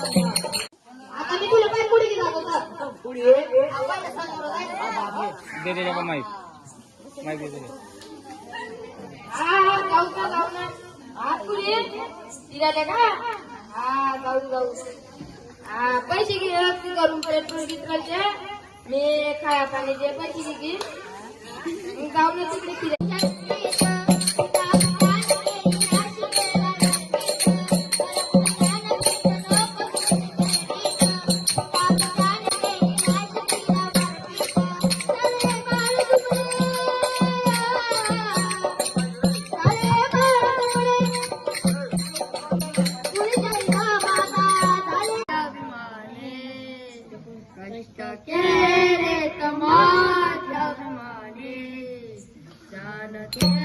आता मी तुला काय पुढे गेला होता आपण समोर जायचं. दे दे माईक माईक दे दे हा जाऊ जाऊ हा पुढे? फिरायला का? हा जाऊ जाऊ हा पैसे घे करून गित्राचे मी खाया पाण्याचे पैसे घे जाऊ ना तिकडे કૃષ્ણ કે રે તમારા મને જાનકે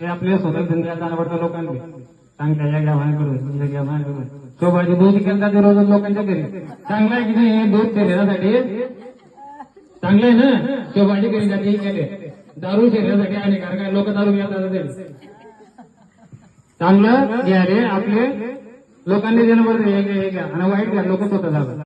ते आपल्या स्वतः धंद्यात आवडतं लोकांनी चांगल्या या घ्या करून तुमच्या घ्या करून शोभाचे दूध केलं ते रोज लोकांच्या घरी. चांगलं आहे की नाही हे दूध शरीरासाठी चांगलं आहे ना? शोभाजी करी जाते केले दारू शरीरासाठी कारण काय? लोक दारू घेतात तरी चांगलं घ्या रे आपले. लोकांनी देणं हे घ्या हे घ्या. आणि वाईट घ्या लोक स्वतः जातात